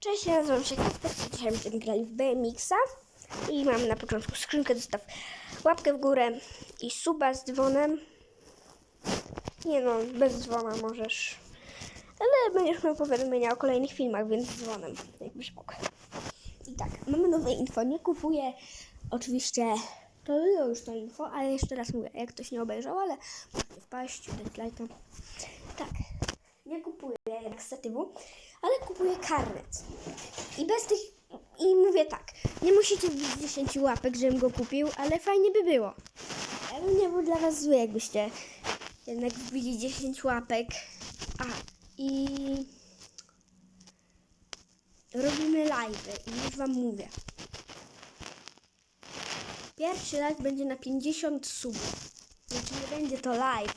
Cześć, ja nazywam się Kasper, dzisiaj będziemy grali w BMX-a i mamy na początku skrzynkę, zostaw łapkę w górę i suba z dzwonem. Nie no, bez dzwona możesz, ale będziesz miał powiadomienia o kolejnych filmach, więc z dzwonem, jakby spoko. I tak, mamy nowe info, nie kupuję oczywiście, to było już to info, ale jeszcze raz mówię, jak ktoś nie obejrzał, ale wpaść, dać lajka. Tak, nie kupuję jednak statywu, ale kupuję karnet. I bez tych. I mówię tak, nie musicie wbić 10 łapek, żebym go kupił, ale fajnie by było. Ja bym nie był dla was zły, jakbyście jednak wbili 10 łapek. A, i robimy live i już wam mówię. Pierwszy live będzie na 50 subów. Znaczy nie będzie to live,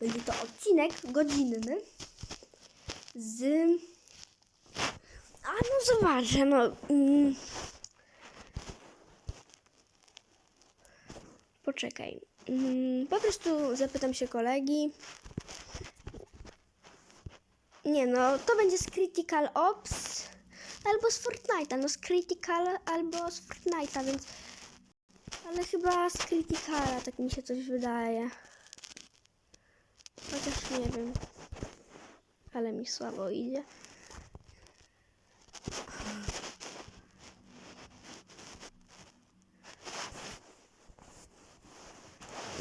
będzie to odcinek godzinny z... A no zobaczę, no... Mm. Poczekaj. Mm, po prostu zapytam się kolegi. Nie no, to będzie z Critical Ops albo z Fortnite'a. No z Critical albo z Fortnite'a, więc... Ale chyba z Criticala, tak mi się coś wydaje. Chociaż nie wiem. Ale mi słabo idzie.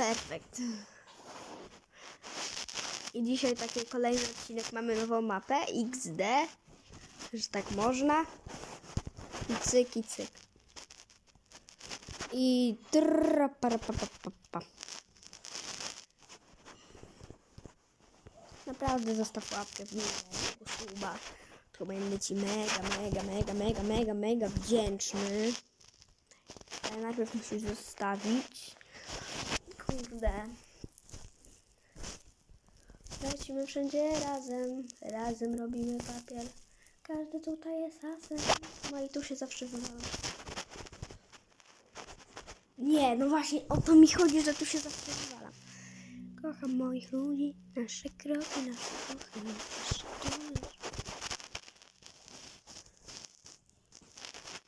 Perfekt. I dzisiaj taki kolejny odcinek mamy nową mapę XD. Że tak można. I cyk, i cyk. I trra, para, pa, pa, pa, pa. Naprawdę zostaw łapkę w górę, suba. To będę ci mega, mega, mega, mega, mega, mega wdzięczny. Ale najpierw musisz zostawić. Kurde. Lecimy wszędzie razem. Razem robimy papier. Każdy tutaj jest asem. No i tu się zawsze wywala. Nie, no właśnie o to mi chodzi, że tu się zawsze wywala. Kocham moich ludzi, nasze kroki, nasze kochanie, nasze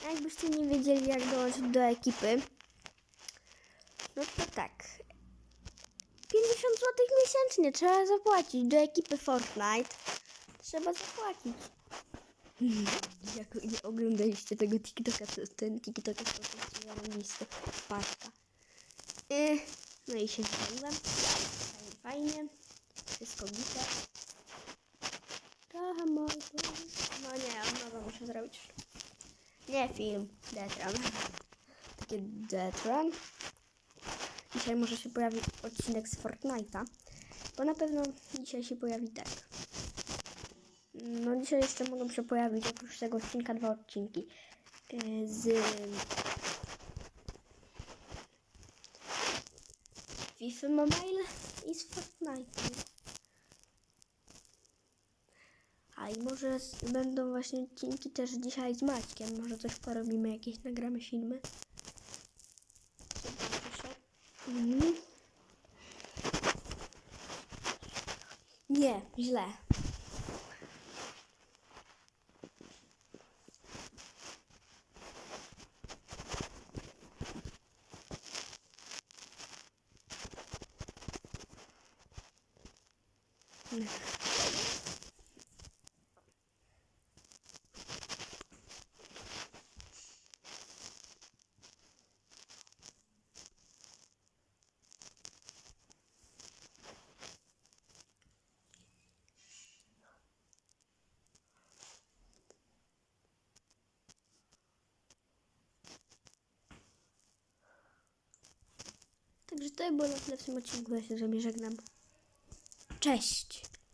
jakbyście nie wiedzieli, jak dołączyć do ekipy, no to tak. 50 zł miesięcznie trzeba zapłacić do ekipy Fortnite. Trzeba zapłacić. Jak nie oglądaliście tego TikToka, to ten TikTok jest po prostu. Paczka. Yy, no i się zwaliłem. Fajnie, fajnie. Wszystko. Kocham moich ludzi. No nie, od nowa muszę zrobić. Nie film, Detran. Takie Detran. Dzisiaj może się pojawi odcinek z Fortnite'a. Bo na pewno dzisiaj się pojawi tak. No dzisiaj jeszcze mogą się pojawić oprócz tego odcinka dwa odcinki. Yy, Z FIFA Mobile i z Fortnite. A i może będą właśnie odcinki też dzisiaj z Maćkiem. Może coś porobimy, jakieś nagramy filmy. Nie, źle. Także to było na tyle w tym odcinku. Ja się z wami żegnam. Cześć!